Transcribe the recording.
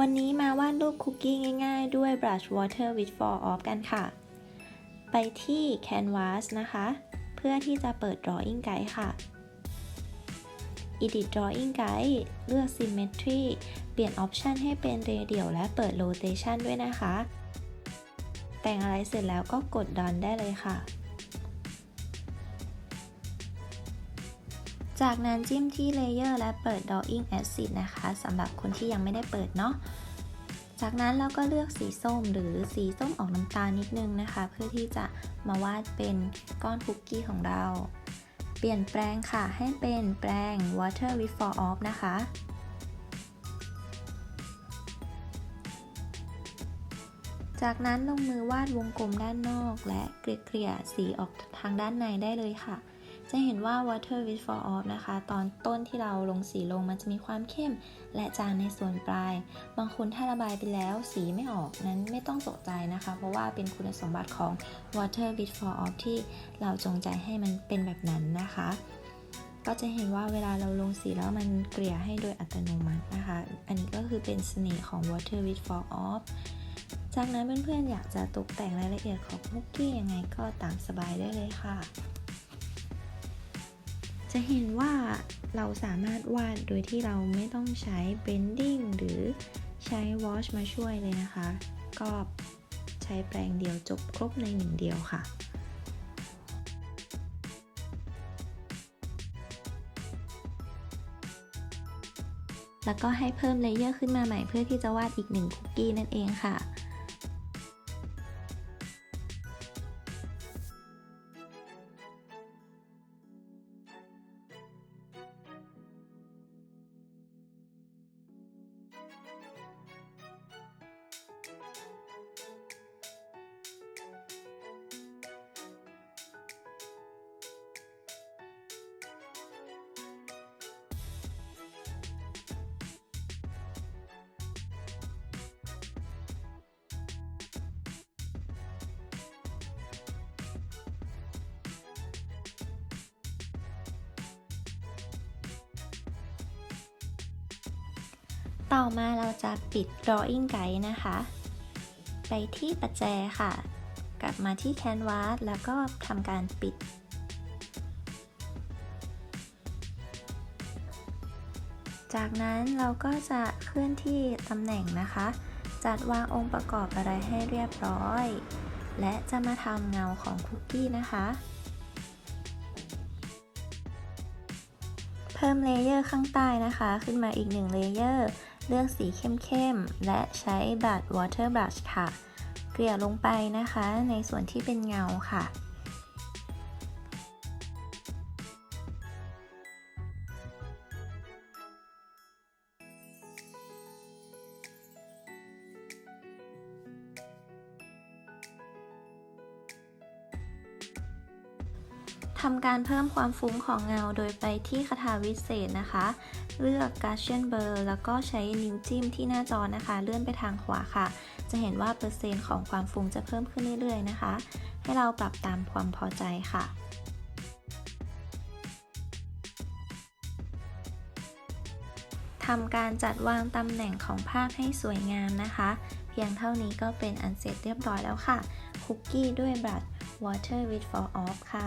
วันนี้มาวาดรูปคุกกี้ง่ายๆ ด้วย Brush Water with For Off กันค่ะ ไปที่ Canvas นะคะ เพื่อที่จะเปิด Drawing Guide ค่ะ Edit Drawing Guide เลือก Symmetry เปลี่ยน Option ให้เป็นเรเดียลและเปิด Rotation ด้วยนะคะ แต่งอะไรเสร็จแล้วก็กด Done ได้เลยค่ะ จากนั้นจิ้มที่เลเยอร์และเปิด Drawing Acid นะคะสำหรับคนที่ยังไม่ได้เปิดเนาะ จากนั้นเราก็เลือกสีส้มหรือสีส้มออกน้ำตาลนิดนึงนะคะ เพื่อที่จะมาวาดเป็นก้อนคุกกี้ของเรา เปลี่ยนแปลงค่ะให้เป็นแปลง Water with For Off นะคะจากนั้นลงมือวาดวงกลมด้านนอกและเกลี่ยสีออกทางด้านในได้เลยค่ะ จะเห็นว่า Water with For Off นะคะ ตอนต้นที่เราลงสีลงมันจะมีความเข้ม และจางในส่วนปลาย บางคนถ้าระบายไปแล้วสีไม่ออกนั้นไม่ต้องตกใจนะคะ เพราะว่าเป็นคุณสมบัติของ Water with For Off ที่เราจงใจให้มันเป็นแบบนั้นนะคะ ก็จะเห็นว่าเวลาเราลงสีแล้วมันเกลี่ยให้โดยอัตโนมัตินะคะ อันนี้ก็คือเป็นเสน่ห์ของ Water with For Off จากนั้นเพื่อนๆอยากจะตกแต่งรายละเอียดของคุกกี้ยังไงก็ตามสบายได้เลยค่ะ จะเห็นว่าเราสามารถวาดโดยที่เราไม่ต้องใช้ blending หรือใช้ wash มาช่วยเลยนะคะ ก็ใช้แปรงเดียวจบครบในหนึ่งเดียวค่ะแล้วก็ให้เพิ่มเลเยอร์ขึ้นมาใหม่เพื่อที่จะวาดอีกหนึ่งคุกกี้นั่นเองค่ะ ต่อมาเราจะปิด drawing guide นะคะ ไปที่ประแจค่ะ กลับมาที่ canvas แล้วก็ทำการปิด จากนั้นเราก็จะเคลื่อนที่ตำแหน่งนะคะ จัดวางองค์ประกอบอะไรให้เรียบร้อย และจะมาทำเงาของคุกกี้นะคะเพิ่มเลเยอร์ข้างใต้นะคะ ขึ้นมาอีกหนึ่งเลเยอร์ เลือกสีเข้มๆ และใช้บัตร Water Brush ค่ะ เกลี่ยลงไปนะคะในส่วนที่เป็นเงาค่ะำการเพิ่มความฟุ้งของเงาโดยไปที่คาถาวิเศษนะคะ เลือก Gaussian Blur แล้วก็ใช้นิ้วจิ้มที่หน้าจอนะคะ เลื่อนไปทางขวาค่ะ จะเห็นว่าเปอร์เซ็นต์ของความฟุ้งจะเพิ่มขึ้นเรื่อยๆนะคะ ให้เราปรับตามความพอใจค่ะทำการจัดวางตำแหน่งของภาพให้สวยงามนะคะ เพียงเท่านี้ก็เป็นอันเสร็จเรียบร้อยแล้วค่ะคุกกี้ด้วยบัตร Water with For Off ค่ะ